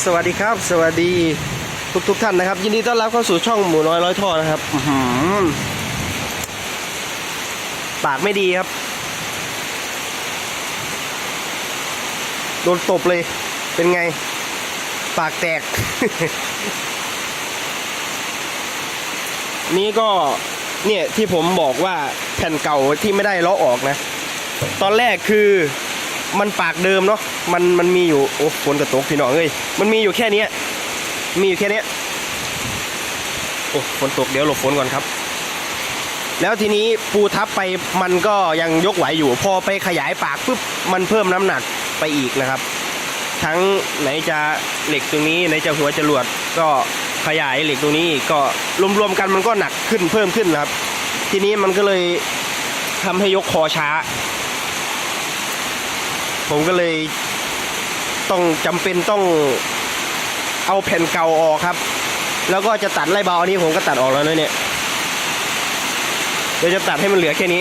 สวัสดีครับ สวัสดีทุกทุกท่านนะครับ ยินดีต้อนรับเข้าสู่ช่องหมูน้อยร้อยท่อนะครับอืปากไม่ดีครับ โดนตบเลย เป็นไง ปากแตก นี่ก็เนี่ยที่ผมบอกว่าแผ่นเก่าที่ไม่ได้เลาะออกนะ ตอนแรกคือ มันปากเดิมเนาะมันมันมีอยู่โอ้ฝนกระตกพี่น้องเอ้ยมันมีอยู่แค่นี้มีอยู่แค่นี้โอ้ฝนตกเดี๋ยวหลบฝนก่อนครับ แล้วทีนี้ปูทับไปมันก็ยังยกไหวอยู่ พอไปขยายปากปุ๊บมันเพิ่มน้ำหนักไปอีกนะครับ ทั้งไหนจะเหล็กตรงนี้ไหนจะหัวจรวดก็ขยายเหล็กตรงนี้ก็รวมๆกันมันก็หนักขึ้นเพิ่มขึ้นนะครับ ทีนี้มันก็เลยทำให้ยกคอช้า ผมก็เลยต้องจำเป็นต้องเอาแผ่นเก่าออกครับ แล้วก็จะตัดไล่เบาอันนี้ผมก็ตัดออกแล้วนะเนี่ยเดี๋ยวจะตัดให้มันเหลือแค่นี้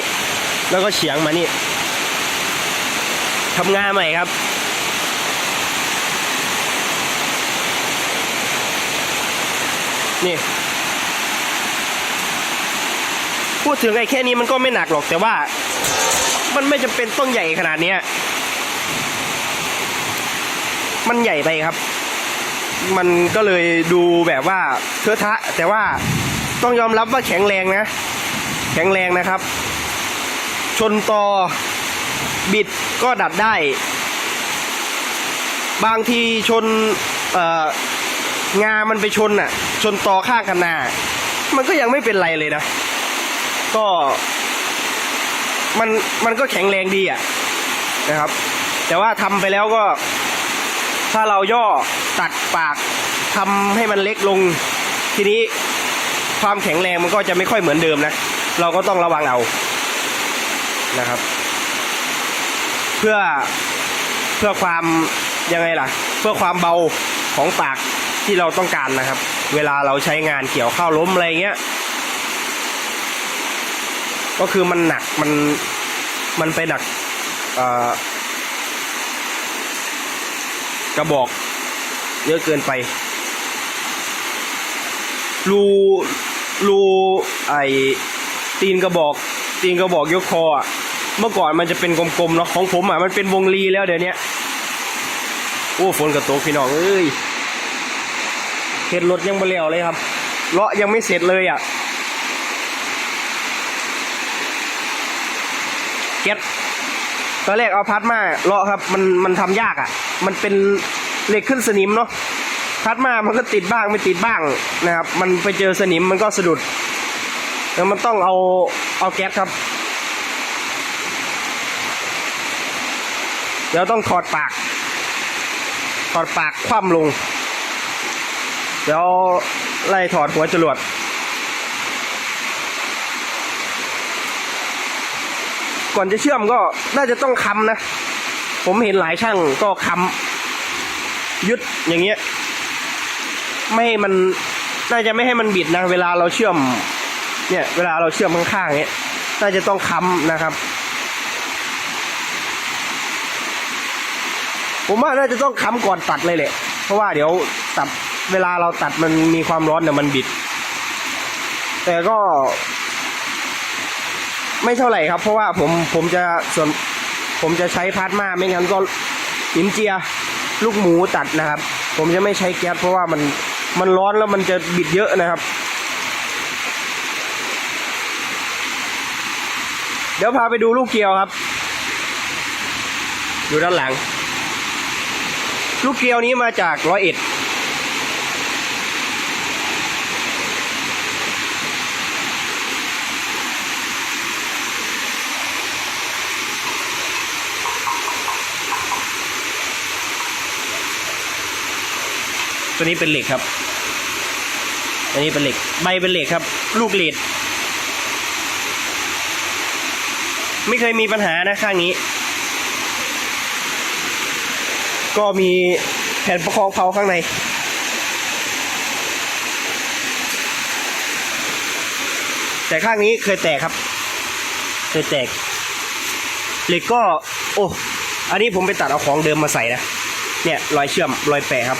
แล้วก็เฉียงมานี่ทำงานใหม่ครับนี่ พูดถึงไอ้แค่นี้มันก็ไม่หนักหรอกแต่ว่า มันไม่จำเป็นต้องใหญ่ขนาดเนี้ย มันใหญ่ไปครับ มันก็เลยดูแบบว่าเทอะทะ แต่ว่าต้องยอมรับว่าแข็งแรงนะ แข็งแรงนะครับ ชนต่อบิดก็ดัดได้ บางทีชนเอ่องามันไปชนอะ ชนต่อข้างกันนามันก็ยังไม่เป็นไรเลยนะ ก็มันมันก็แข็งแรงดีอะนะครับ แต่ว่าทำไปแล้วก็ ถ้าเราย่อตัดปากทำให้มันเล็กลง ทีนี้ความแข็งแรงมันก็จะไม่ค่อยเหมือนเดิมนะ เราก็ต้องระวังเอานะครับ เพื่อเพื่อความยังไงล่ะ เพื่อความเบาของปากที่เราต้องการนะครับ เวลาเราใช้งานเกี่ยวข้าวล้มอะไรเงี้ยก็คือมันหนักมันมันไปหนักอ่อ กระบอกเยอะเกินไปรูรูไอตีนกระบอก ตีนกระบอกยกคออะเมื่อก่อนมันจะเป็นกลมๆเนาะของผมอะมันเป็นวงรีแล้วเดี๋ยวนี้โอ้ฝนกระตกพี่น้องเอ้ยเห็ดรถยังไม่แล้วเลยครับเลาะยังไม่เสร็จเลยอะเก็ตตอนแรกเอาพัดมาเลาะครับมันมันทำยากอะ มันเป็นเหล็กขึ้นสนิมเนาะพัดมามันก็ติดบ้างไม่ติดบ้างนะครับ มันไปเจอสนิมมันก็สะดุด แล้วมันต้องเอาเอาแก๊สครับ เดี๋ยวต้องถอดปาก ถอดปากคว่ำลง เดี๋ยวไล่ถอดหัวจรวดก่อนจะเชื่อมก็น่าจะต้องค้ำนะ ผมเห็นหลายช่างก็ค้ำยึดอย่างเงี้ย ไม่ให้มันน่าจะไม่ให้มันบิดนะ เวลาเราเชื่อม เนี่ย เวลาเราเชื่อมข้างๆเนี้ยน่าจะต้องค้ำนะครับ ผมว่าน่าจะต้องค้ำก่อนตัดเลยแหละ เพราะว่าเดี๋ยวตัดเวลาเราตัดมันมีความร้อนเนี่ยมันบิด แต่ก็ ไม่เท่าไหร่ครับ เพราะว่าผมผมจะส่วน ผมจะใช้พาร์ทมาไม่งั้นก็หินเจียลูกหมูตัดนะครับ ผมจะไม่ใช้แก๊สเพราะว่ามันมันร้อนแล้วมันจะบิดเยอะนะครับ เดี๋ยวพาไปดูลูกเกียวครับ อยู่ด้านหลัง ลูกเกียวนี้มาจากร้อยเอ็ด ตัวนี้เป็นเหล็กครับอันนี้เป็นเหล็ก ใบเป็นเหล็กครับ ลูกเหล็กไม่เคยมีปัญหานะข้างนี้ ก็มีแผ่นประคองเพาข้างใน แต่ข้างนี้เคยแตกครับ เคยแตกเหล็กก็ โอ้ อันนี้ผมไปตัดเอาของเดิมมาใส่นะ เนี่ยรอยเชื่อมรอยแปะครับ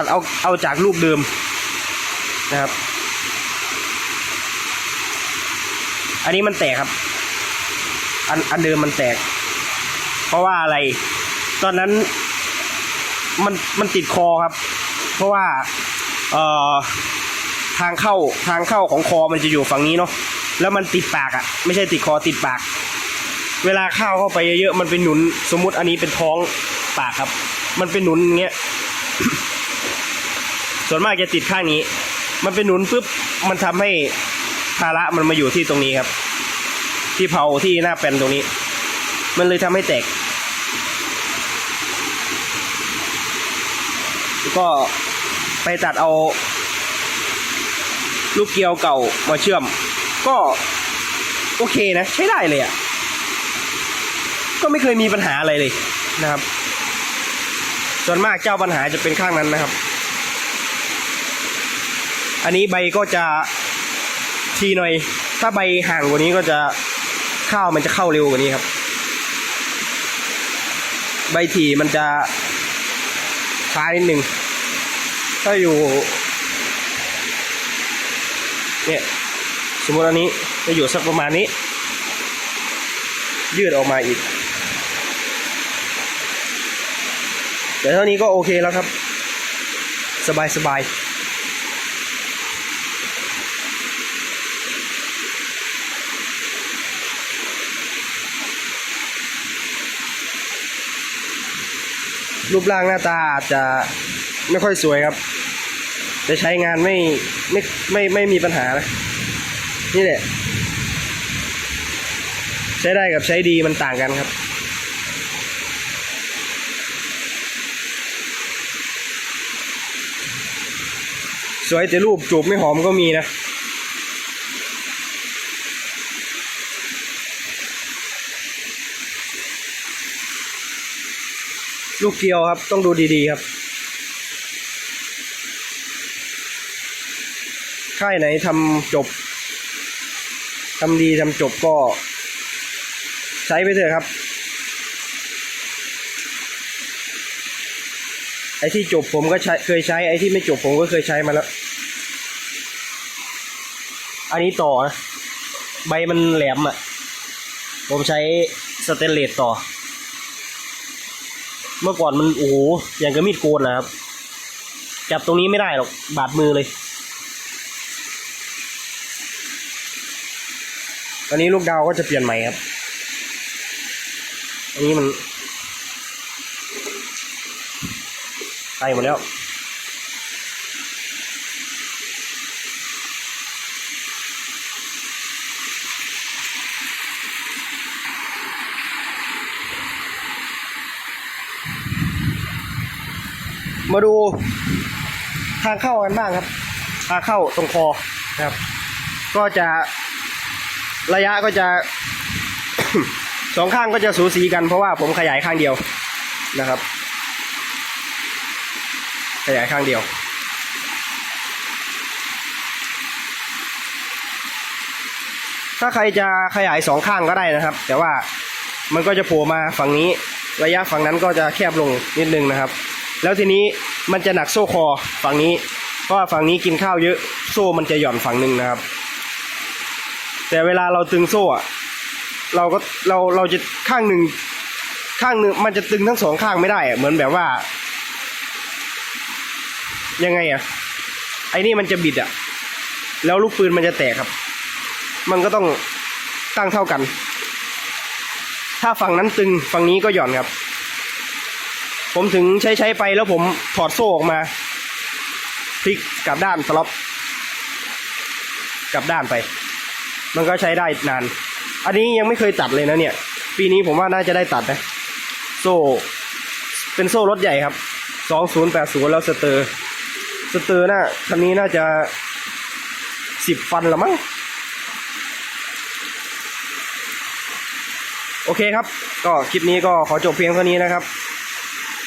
ตัดเอาเอาจากลูกเดิมนะครับ อันนี้มันแตกครับ อันอันเดิมมันแตก เพราะว่าอะไร ตอนนั้นมันมันติดคอครับ เพราะว่าเอ่อทางเข้าทางเข้าของคอมันจะอยู่ฝั่งนี้เนาะแล้วมันติดปากอะ่ะ ไม่ใช่ติดคอติดปาก เวลาข้าวเข้าไปเยอะๆมันเป็นหนุนสมมุติอันนี้เป็นท้องปากครับ มันเป็นหนุนอย่างเงี้ย ส่วนมากจะติดข้างนี้ มันเป็นหนุนปุ๊บมันทำให้ภาระมันมาอยู่ที่ตรงนี้ครับ ที่เผาที่หน้าแปนตรงนี้ มันเลยทำให้แตก ก็ไปตัดเอา ลูกเกลียวเก่ามาเชื่อม ก็โอเคนะ ใช้ได้เลยอะ่ะ ก็ไม่เคยมีปัญหาอะไรเลยนะครับ ส่วนมากเจ้าปัญหาจะเป็นข้างนั้นนะครับ อันนี้ใบก็จะทีหน่อย ถ้าใบห่างกว่านี้ก็จะข้าวมันจะเข้าเร็วกว่านี้ครับ ใบถี่มันจะช้านิดนึงถ้าอยู่เนี่ยสมมติอันนี้จะอยู่สักประมาณนี้ ยืดออกมาอีก แต่เท่านี้ก็โอเคแล้วครับ สบายสบาย รูปร่างหน้าตาอาจจะไม่ค่อยสวยครับ จะใช้งานไม่ไม่ไม่ไม่มีปัญหานะ นี่แหละ ใช้ได้กับใช้ดีมันต่างกันครับสวยแต่รูปจูบไม่หอมก็มีนะ ลูกเกลียวครับ ต้องดูดีๆครับ ค่ายไหนทำจบทำดีทำจบก็ ใช้ไปเถอะครับ ไอ้ที่จบผมก็ใช้เคยใช้ ไอ้ที่ไม่จบผมก็เคยใช้มาแล้ว อันนี้ต่อนะ ใบมันแหลมอะ ผมใช้สเตนเลสต่อ เมื่อก่อนมันโอ้โหอย่างกับมีดโกนนะครับ จับตรงนี้ไม่ได้หรอก บาดมือเลยตอนนี้ลูกดาวก็จะเปลี่ยนใหม่ครับ อันนี้มันไปหมดแล้ว มาดูทางเข้ากันบ้างครับ ทางเข้าตรงคอนะครับ ก็จะระยะก็จะ สองข้างก็จะสูสีกันเพราะว่าผมขยายข้างเดียวนะครับ ขยายข้างเดียวถ้าใครจะขยายสองข้างก็ได้นะครับ แต่ว่ามันก็จะโผล่มาฝั่งนี้ระยะฝั่งนั้นก็จะแคบลงนิดนึงนะครับ แล้วทีนี้มันจะหนักโซ่คอฝั่งนี้ เพราะว่าฝั่งนี้กินข้าวเยอะโซ่มันจะหย่อนฝั่งหนึ่งนะครับ แต่เวลาเราตึงโซ่อะเราก็เราเราจะข้างหนึ่งข้างหนึ่งมันจะตึงทั้งสองข้างไม่ได้อะเหมือนแบบว่า ยังไงอะไอ้นี่มันจะบิดอะแล้วลูกปืนมันจะแตกครับ มันก็ต้องตั้งเท่ากัน ถ้าฝั่งนั้นตึงฝั่งนี้ก็หย่อนครับ ผมถึงใช้ใช้ไปแล้วผมถอดโซ่ออกมาพลิกกลับด้านสล็อปกลับด้านไป มันก็ใช้ได้นาน อันนี้ยังไม่เคยตัดเลยนะเนี่ย ปีนี้ผมว่าน่าจะได้ตัดนะ โซ่ เป็นโซ่รถใหญ่ครับสองศูนย์แปดศูนย์แล้วสเตอร์สเตอร์น่ะคันนี้น่าจะสิบฟันละมั้งโอเคครับ ก็คลิปนี้ก็ขอจบเพียงเท่านี้นะครับ